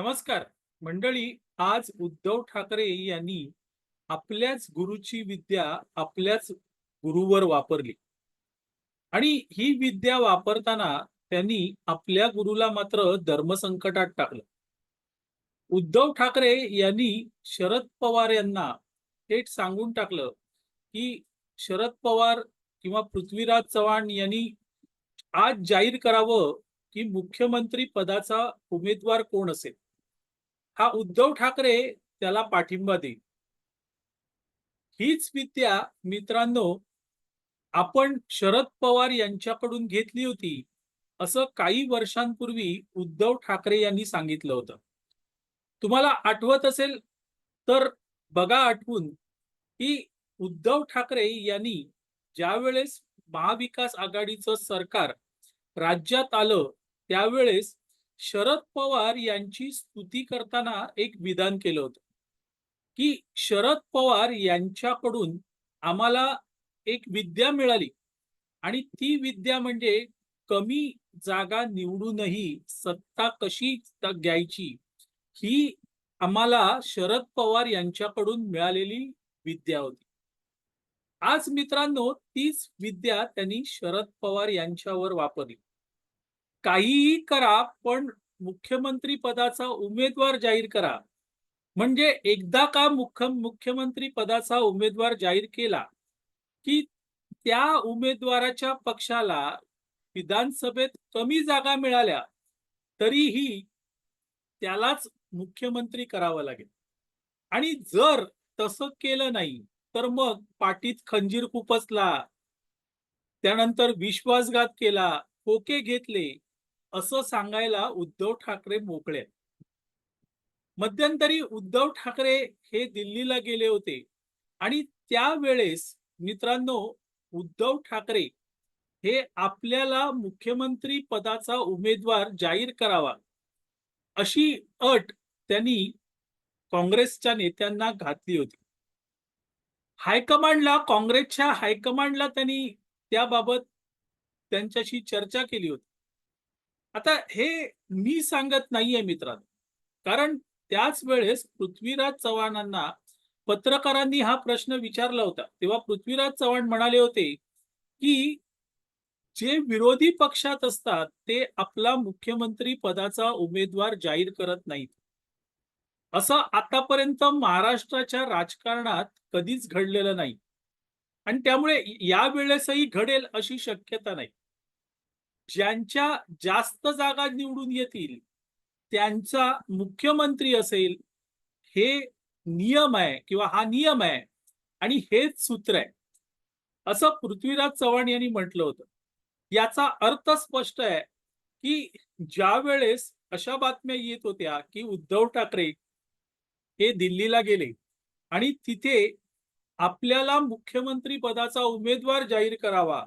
नमस्कार. मंडळी आज उद्धव ठाकरे यांनी आपल्याच गुरुची विद्या आपल्याच गुरुवर वापरली. आणि ही विद्या वापरताना त्यांनी आपल्या गुरुला मात्र धर्मसंकटात टाकलं. उद्धव ठाकरे यांनी शरद पवार यांना थेट सांगून टाकलं की शरद पवार किंवा पृथ्वीराज चव्हाण यांनी आज जाहीर करावं की मुख्यमंत्री पदाचा उमेदवार कोण असेल? हा उद्धव ठाकरे त्याला पाठिंबा देईल. हीच विद्या मित्रांनो आपण शरद पवार यांच्याकडून घेतली होती असं काही वर्षांपूर्वी उद्धव ठाकरे यांनी सांगितलं होतं. तुम्हाला आठवत असेल तर बघा आठवून की उद्धव ठाकरे यांनी ज्यावेळेस महाविकास आघाडीचं सरकार राज्यात आलं त्यावेळेस शरद पवार यांची स्तुती करताना एक विधान केलं होतं. की शरद पवार यांच्याकडून आम्हाला एक विद्या मिळाली. आणि ती विद्या म्हणजे कमी जागा निवडूनही सत्ता कशी घ्यायची ही आम्हाला शरद पवार यांच्याकडून मिळालेली विद्या होती. आज मित्रांनो तीच विद्या त्यांनी शरद पवार यांच्यावर वापरली. काहीही करा पण मुख्यमंत्री पदाचा उमेदवार जाहीर करा. म्हणजे एकदा का मुख्य मुख्यमंत्री पदाचा उमेदवार जाहीर केला की त्या उमेदवाराच्या पक्षाला विधानसभेत कमी जागा मिळाल्या तरीही त्यालाच मुख्यमंत्री करावं लागेल. आणि जर तसं केलं नाही तर मग पाठीत खंजीर खुपसला त्यानंतर विश्वासघात केला खोके घेतले असं सांगायला उद्धव ठाकरे मोकळे मध्यंतरी उद्धव ठाकरे हे दिल्लीला गेले होते आणि त्यावेळेस मित्रांनो उद्धव ठाकरे हे आपल्याला मुख्यमंत्री पदाचा उमेदवार जाहीर करावा अशी अट त्यांनी काँग्रेसच्या नेत्यांना घातली होती. हायकमांडला काँग्रेसच्या हायकमांडला त्यांनी त्याबाबत त्यांच्याशी चर्चा केली होती. आता हे मी सांगत नाहीये मित्रांनो. कारण त्याच वेळेस पृथ्वीराज चव्हाणांना पत्रकारांनी हा प्रश्न विचारला होता. तेव्हा पृथ्वीराज चव्हाण म्हणाले होते की जे विरोधी पक्षात असतात ते आपला मुख्यमंत्री पदाचा उमेदवार जाहीर करत नाहीत. असं आतापर्यंत महाराष्ट्राच्या राजकारणात कधीच घडलेलं नाही. आणि त्यामुळे या वेळेसही घडेल अशी शक्यता नाही. ज्यांच्या जास्त जागा निवडून येतील त्यांचा मुख्यमंत्री असेल हे नियम आहे किंवा हा नियम आहे आणि हेच सूत्र आहे. असं पृथ्वीराज चव्हाण यांनी म्हटलं होतं. याचा अर्थ स्पष्ट आहे की ज्या वेळेस अशा बातम्या येत होत्या की उद्धव ठाकरे हे दिल्लीला गेले आणि तिथे आपल्याला मुख्यमंत्री पदाचा उमेदवार जाहीर करावा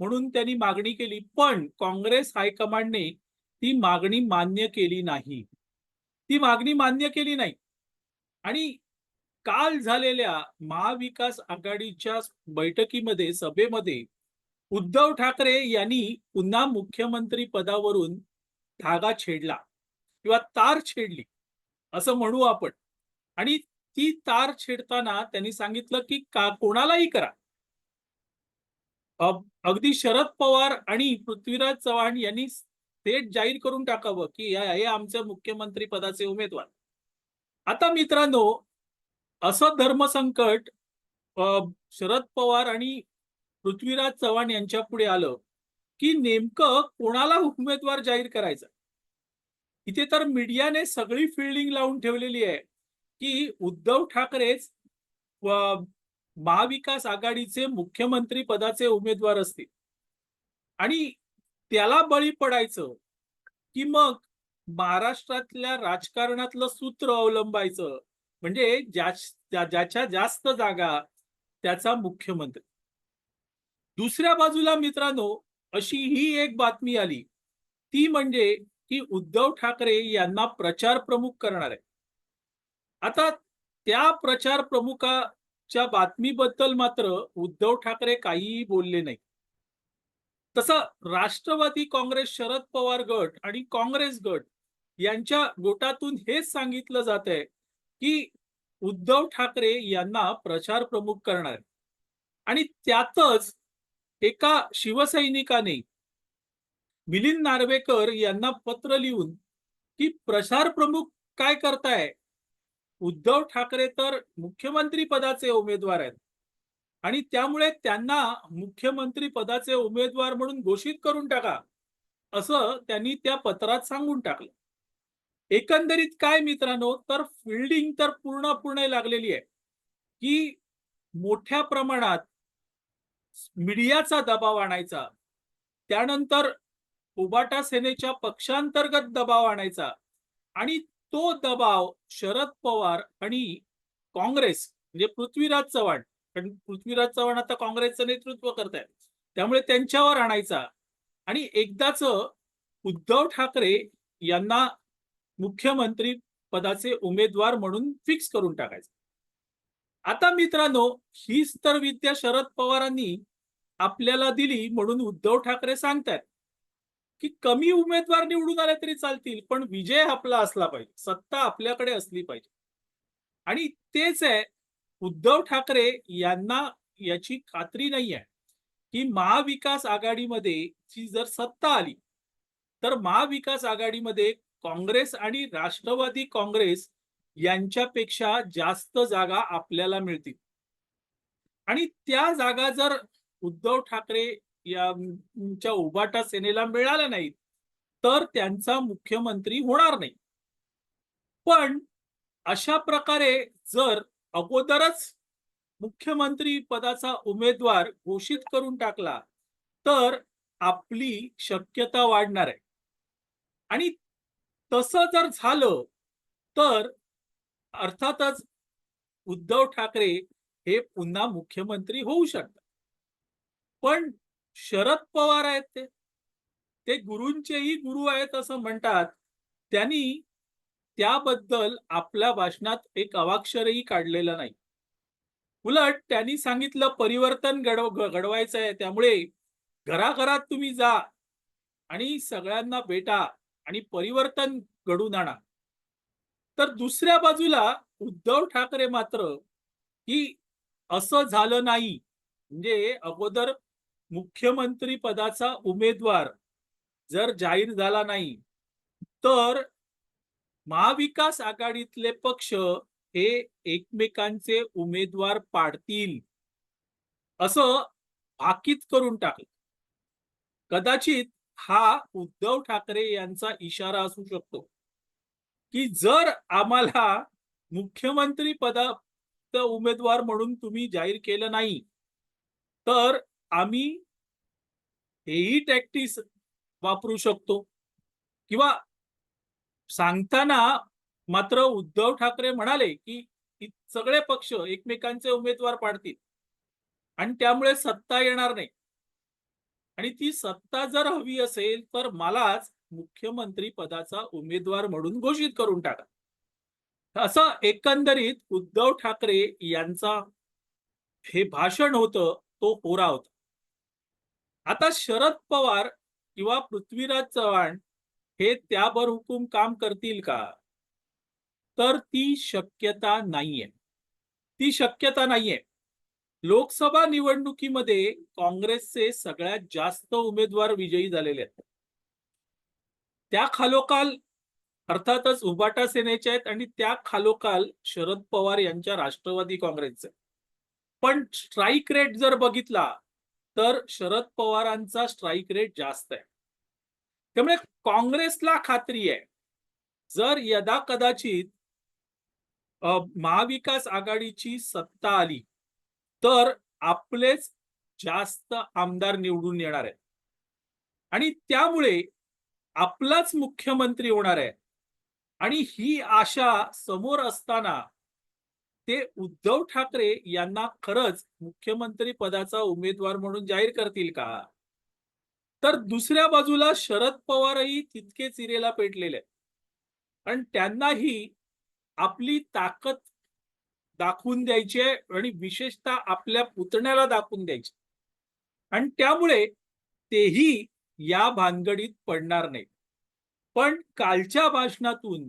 म्हणून त्यांनी मागणी केली पण काँग्रेस हायकमांडने ती मागणी मान्य केली नाही. ती मागणी मान्य केली नाही. आणि काल झालेल्या महाविकास आघाडीच्या बैठकीमध्ये सभेमध्ये उद्धव ठाकरे यांनी पुन्हा मुख्यमंत्री पदावरून धागा छेडला किंवा तार छेडली असं म्हणू आपण. आणि ती तार छेडताना त्यांनी सांगितलं की का कोणालाही करा. अगदी शरद पवार आणि पृथ्वीराज चव्हाण यांनी थेट जाहीर करून टाकावं की हे हे आमचे मुख्यमंत्री पदाचे उमेदवार. आता मित्रांनो असं धर्मसंकट शरद पवार आणि पृथ्वीराज चव्हाण यांच्या पुढे आलं की नेमकं कोणाला उमेदवार जाहीर करायचा? इथे तर मीडियाने सगळी फिल्डिंग लावून ठेवलेली आहे की उद्धव ठाकरेच महाविकास आघाडीचे मुख्यमंत्री पदाचे उमेदवार असतील. आणि त्याला बळी पडायचं की मग महाराष्ट्रातल्या राजकारणातलं सूत्र अवलंबायचं. म्हणजे ज्या ज्याच्या जास्त जागा त्याचा मुख्यमंत्री. दुसऱ्या बाजूला मित्रांनो अशी ही एक बातमी आली. ती म्हणजे की उद्धव ठाकरे यांना प्रचार प्रमुख करणार आहे आता त्या प्रचार प्रमुखा च्या बातमीबद्दल मात्र उद्धव ठाकरे काहीही बोलले नाही. तसं राष्ट्रवादी काँग्रेस शरद पवार गट आणि काँग्रेस गट यांच्या गोटातून हेच सांगितलं जात आहे की उद्धव ठाकरे यांना प्रचार प्रमुख करणार आणि त्यातच एका शिवसैनिकाने मिलिंद नार्वेकर यांना पत्र लिहून की प्रचार प्रमुख काय करताय? उद्धव ठाकरे तर मुख्यमंत्री पदाचे उमेदवार आहेत. आणि त्यामुळे त्यांना मुख्यमंत्री पदाचे उमेदवार म्हणून घोषित करून टाका असं त्यांनी त्या पत्रात सांगून टाकलं. एकंदरीत काय मित्रांनो तर फिल्डिंग तर पूर्णपणे लागलेली आहे. की मोठ्या प्रमाणात मीडियाचा दबाव आणायचा त्यानंतर उबाटा सेनेच्या पक्षांतर्गत दबाव आणायचा आणि तो दबाव शरद पवार आणि काँग्रेस म्हणजे पृथ्वीराज चव्हाण. कारण पृथ्वीराज चव्हाण आता काँग्रेसचं नेतृत्व करत त्यामुळे त्यांच्यावर आणायचा. आणि एकदाच उद्धव ठाकरे यांना मुख्यमंत्री पदाचे उमेदवार म्हणून फिक्स करून टाकायचं. आता मित्रांनो हीच तर विद्या शरद पवारांनी आपल्याला दिली म्हणून उद्धव ठाकरे सांगतात की कमी उमेदवार निवडून आले तरी चालतील पण विजय आपला असला पाहिजे सत्ता आपल्याकडे असली पाहिजे. आणि तेच आहे उद्धव ठाकरे यांना याची खात्री नाही आहे की महाविकास आघाडीमध्ये ची जर सत्ता आली तर महाविकास आघाडीमध्ये काँग्रेस आणि राष्ट्रवादी काँग्रेस यांच्यापेक्षा जास्त जागा आपल्याला मिळतील. आणि त्या जागा जर उद्धव ठाकरे यांच्या उबाटा सेनेला मिळाल्या नाहीत तर त्यांचा मुख्यमंत्री होणार नाही. पण अशा प्रकारे जर अगोदरच मुख्यमंत्री पदाचा उमेदवार घोषित करून टाकला तर आपली शक्यता वाढणार आहे. आणि तसं जर झालं तर अर्थातच उद्धव ठाकरे हे पुन्हा मुख्यमंत्री होऊ शकतात. पण शरद पवार आहेत ते. ते गुरूंचेही गुरु आहेत असं म्हणतात. त्यांनी त्याबद्दल आपल्या भाषणात एक अवाक्षरही काढलेलं नाही. उलट त्यांनी सांगितलं परिवर्तन घडव घडवायचं आहे त्यामुळे घराघरात तुम्ही जा आणि सगळ्यांना भेटा आणि परिवर्तन घडून आणा. तर दुसऱ्या बाजूला उद्धव ठाकरे मात्र की असं झालं नाही. म्हणजे अगोदर मुख्यमंत्री पदाचा उमेदवार जर जाहीर झाला नाही तर महाविकास आघाडीतले पक्ष हे एकमेकांचे उमेदवार पाडतील असं भाकीत करून टाकलं. कदाचित हा उद्धव ठाकरे यांचा इशारा असू शकतो की जर आम्हाला मुख्यमंत्री पदा उमेदवार म्हणून तुम्ही जाहीर केलं नाही तर आम्ही हेही टॅक्टिस वापरू शकतो. किंवा सांगताना मात्र उद्धव ठाकरे म्हणाले की सगळे पक्ष एकमेकांचे उमेदवार पाडतील. आणि त्यामुळे सत्ता येणार नाही. आणि ती सत्ता जर हवी असेल तर मलाच मुख्यमंत्री पदाचा उमेदवार म्हणून घोषित करून टाका. असं एकंदरीत उद्धव ठाकरे यांचा हे भाषण होतं तो होरा होता. आता शरद पवार किंवा पृथ्वीराज चव्हाण हे त्यावर हुकूम काम करतील का? तर ती शक्यता नाहीये. ती शक्यता नाहीये. लोकसभा निवडणुकीमध्ये काँग्रेसचे सगळ्यात जास्त उमेदवार विजयी झालेले आहेत. त्या खालोखाल अर्थातच उबाटा सेनेचे आहेत आणि त्या खालोखाल शरद पवार यांच्या राष्ट्रवादी काँग्रेसचे पण स्ट्राईक रेट जर बघितला तर शरद पवारांचा स्ट्राईक रेट जास्त आहे. त्यामुळे काँग्रेसला खात्री आहे. जर यदा कदाचित महाविकास आघाडीची सत्ता आली तर आपलेच जास्त आमदार निवडून येणार आहेत. आणि त्यामुळे आपलाच मुख्यमंत्री होणार आहे. आणि ही आशा समोर असताना ते उद्धव ठाकरे यांना खरंच मुख्यमंत्री पदाचा उमेदवार म्हणून जाहीर करतील का? तर दुसऱ्या बाजूला शरद पवारही तितके चिरेला पेटलेले आहेत. आणि त्यांनाही आपली ताकद दाखवून द्यायची आहे आणि विशेषतः आपल्या पुतण्याला दाखवून द्यायची आणि त्यामुळे तेही या भानगडीत पडणार नाही पण कालच्या भाषणातून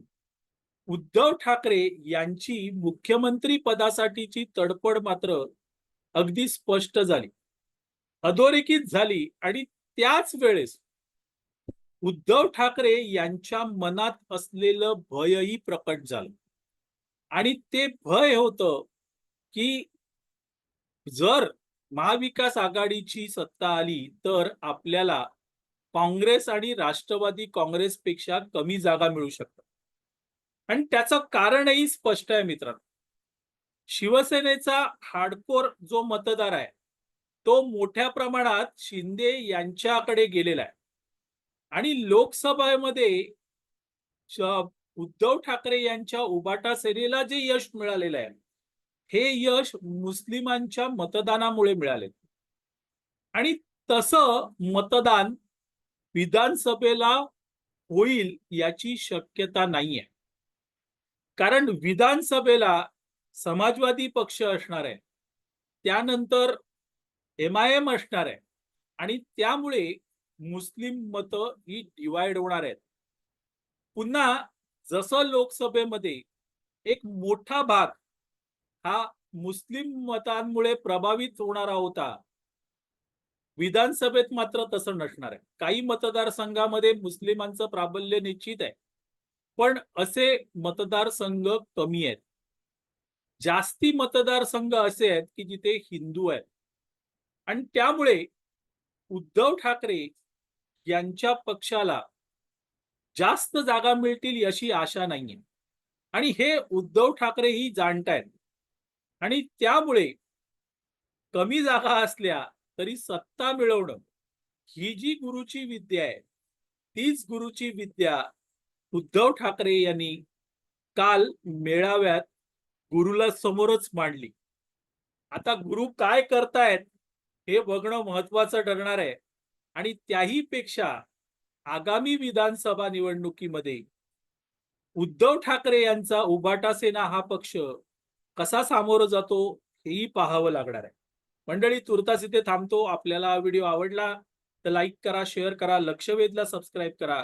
उद्धव ठाकरे यांची मुख्यमंत्री पदासाठीची तडफड मात्र अगदी स्पष्ट झाली. अधोरेखित झाली आणि त्याच वेळेस उद्धव ठाकरे यांच्या मनात असलेलं भयही प्रकट झालं. आणि ते भय होत की जर महाविकास आघाडीची सत्ता आली तर आपल्याला काँग्रेस आणि राष्ट्रवादी काँग्रेसपेक्षा कमी जागा मिळू शकतात. आणि त्याचं कारणही स्पष्ट आहे मित्रांनो. शिवसेनेचा हार्डकोर जो मतदार आहे तो मोठ्या प्रमाणात शिंदे यांच्याकडे गेलेला आहे. आणि लोकसभेमध्ये उद्धव ठाकरे यांच्या उबाटा सेनेला जे यश मिळालेलं आहे हे यश मुस्लिमांच्या मतदानामुळे मिळाले. आणि तसं मतदान विधानसभेला होईल याची शक्यता नाहीये. कारण विधानसभेला समाजवादी पक्ष असणार आहे त्यानंतर एम आय एम असणार आहे आणि त्यामुळे मुस्लिम मतं ही डिवाइड होणार आहेत. पुन्हा जसं लोकसभेमध्ये एक मोठा भाग हा मुस्लिम मतांमुळे प्रभावित होणारा होता विधानसभेत मात्र तसं नसणार आहे. काही मतदारसंघामध्ये मुस्लिमांचं प्राबल्य निश्चित आहे. पण असे मतदारसंघ कमी आहेत. जास्ती मतदारसंघ असे आहेत की जिथे हिंदू आहेत. आणि त्यामुळे उद्धव ठाकरे यांच्या पक्षाला जास्त जागा मिळतील अशी आशा नाहीये. आणि हे उद्धव ठाकरे ही जाणतायत. आणि त्यामुळे कमी जागा असल्या तरी सत्ता मिळवणं ही जी गुरुची विद्या आहे तीच गुरुची विद्या उद्धव ठाकरे यांनी काल मेळाव्यात गुरुला समोरच मांडली. आता गुरु काय करतायत हे बघणं महत्वाचं ठरणार आहे. आणि त्याही पेक्षा आगामी विधानसभा निवडणुकीमध्ये उद्धव ठाकरे यांचा उबाटा सेना हा पक्ष कसा सामोरं जातो हेही पाहावं लागणार आहे. मंडळी तुर्तास इथे थांबतो. आपल्याला हा व्हिडिओ आवडला तर लाईक करा शेअर करा लक्षवेधला सबस्क्राईब करा.